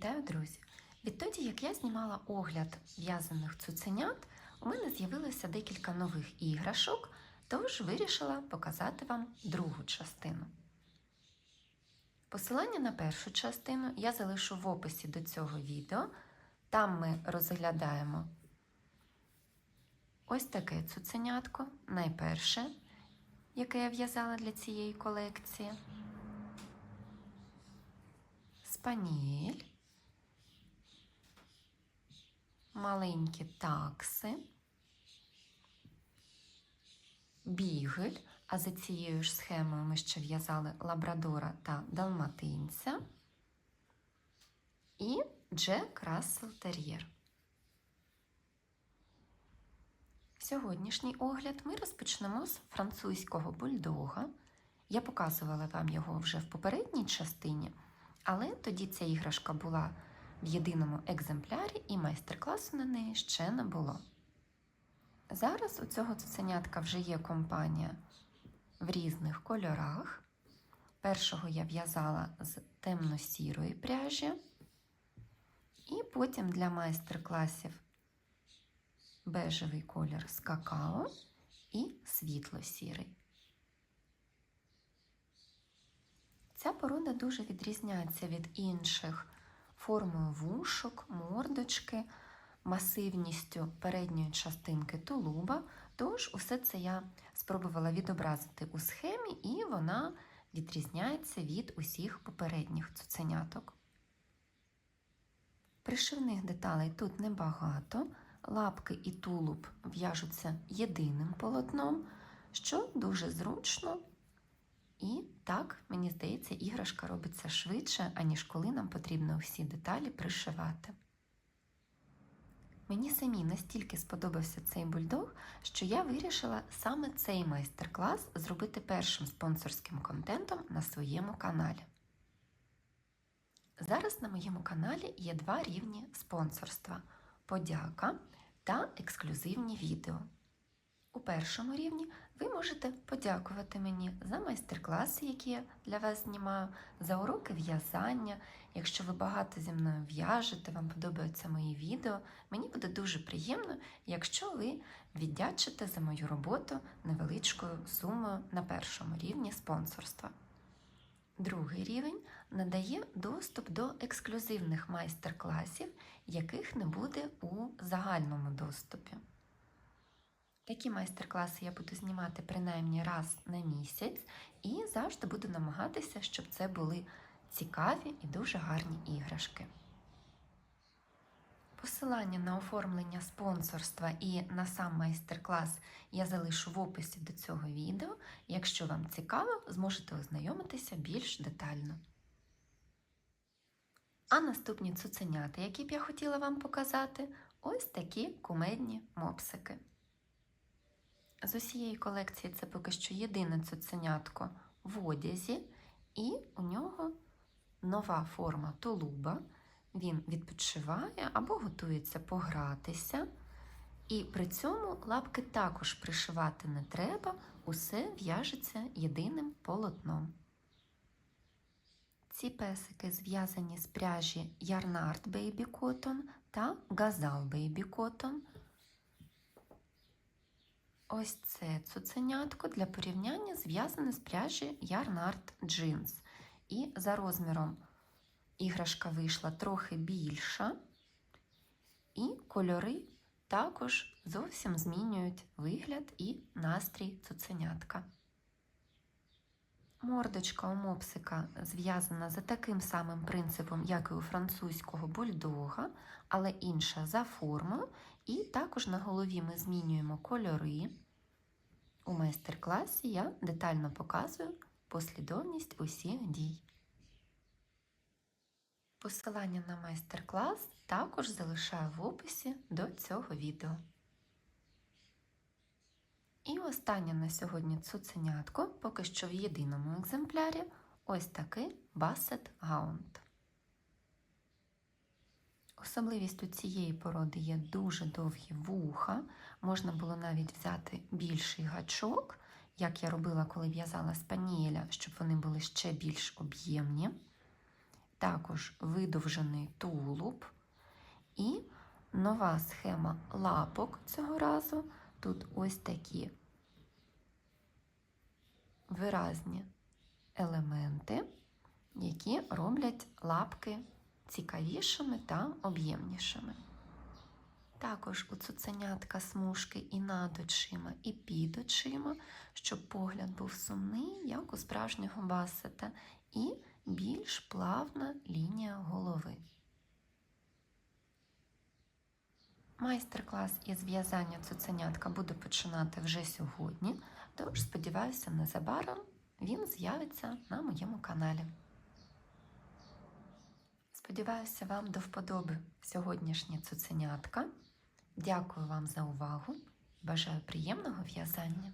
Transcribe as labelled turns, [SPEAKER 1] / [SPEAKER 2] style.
[SPEAKER 1] Вітаю, друзі! Відтоді, як я знімала огляд в'язаних цуценят, у мене з'явилося декілька нових іграшок, тож вирішила показати вам другу частину. Посилання на першу частину я залишу в описі до цього відео. Там ми розглядаємо ось таке цуценятко, найперше, яке я в'язала для цієї колекції. Спаніель, маленькі такси, бігель, а за цією ж схемою ми ще в'язали лабрадора та далматинця і Джек Рассел Тер'єр. Сьогоднішній огляд ми розпочнемо з французького бульдога. Я показувала вам його вже в попередній частині. Але тоді ця іграшка була в єдиному екземплярі, і майстер-класу на неї ще не було. Зараз у цього цуценятка вже є компанія в різних кольорах. Першого я в'язала з темно-сірої пряжі, і потім для майстер-класів бежевий колір з какао і світло-сірий. Ця порода дуже відрізняється від інших формою вушок, мордочки, масивністю передньої частинки тулуба. Тож усе це я спробувала відобразити у схемі, і вона відрізняється від усіх попередніх цуценяток. Пришивних деталей тут небагато, лапки і тулуб в'яжуться єдиним полотном, що дуже зручно. І так, мені здається, іграшка робиться швидше, аніж коли нам потрібно всі деталі пришивати. Мені самі настільки сподобався цей бульдог, що я вирішила саме цей майстер-клас зробити першим спонсорським контентом на своєму каналі. Зараз на моєму каналі є два рівні спонсорства подяка та ексклюзивні відео. У першому рівні ви можете подякувати мені за майстер-класи, які я для вас знімаю, за уроки в'язання. Якщо ви багато зі мною в'яжете, вам подобаються мої відео, мені буде дуже приємно, якщо ви віддячите за мою роботу невеличкою сумою на першому рівні спонсорства. Другий рівень надає доступ до ексклюзивних майстер-класів, яких не буде у загальному доступі. Такі майстер-класи я буду знімати принаймні раз на місяць і завжди буду намагатися, щоб це були цікаві і дуже гарні іграшки. Посилання на оформлення спонсорства і на сам майстер-клас я залишу в описі до цього відео. Якщо вам цікаво, зможете ознайомитися більш детально. А наступні цуценята, які б я хотіла вам показати, ось такі кумедні мопсики. З усієї колекції це поки що єдине цуценятко в одязі, і у нього нова форма тулуба. Він відпочиває або готується погратися. І при цьому лапки також пришивати не треба, усе в'яжеться єдиним полотном. Ці песики зв'язані з пряжі Yarnart Baby Cotton та Gazal Baby Cotton. Ось це цуценятко для порівняння зв'язане з пряжі Yarnart Jeans. І за розміром іграшка вийшла трохи більша, і кольори також зовсім змінюють вигляд і настрій цуценятка. Мордочка у мопсика зв'язана за таким самим принципом, як і у французького бульдога, але інша за формою. І також на голові ми змінюємо кольори. У майстер-класі я детально показую послідовність усіх дій. Посилання на майстер-клас також залишаю в описі до цього відео. І останнє на сьогодні цуценятко, поки що в єдиному екземплярі, ось такий Бассет Гаунд. Особливістю цієї породи є дуже довгі вуха, можна було навіть взяти більший гачок, як я робила, коли в'язала спанієля, щоб вони були ще більш об'ємні. також видовжений тулуб і нова схема лапок цього разу. Тут ось такі виразні елементи, які роблять лапки цікавішими та об'ємнішими. Також у цуценятка смужки і над очима, і під очима, щоб погляд був сумний, як у справжнього басета, і більш плавна лінія голови. Майстер-клас із в'язання цуценятка буду починати вже сьогодні, тож сподіваюся, незабаром він з'явиться на моєму каналі. Сподіваюся, вам до вподоби сьогоднішня цуценятка. Дякую вам за увагу. Бажаю приємного в'язання!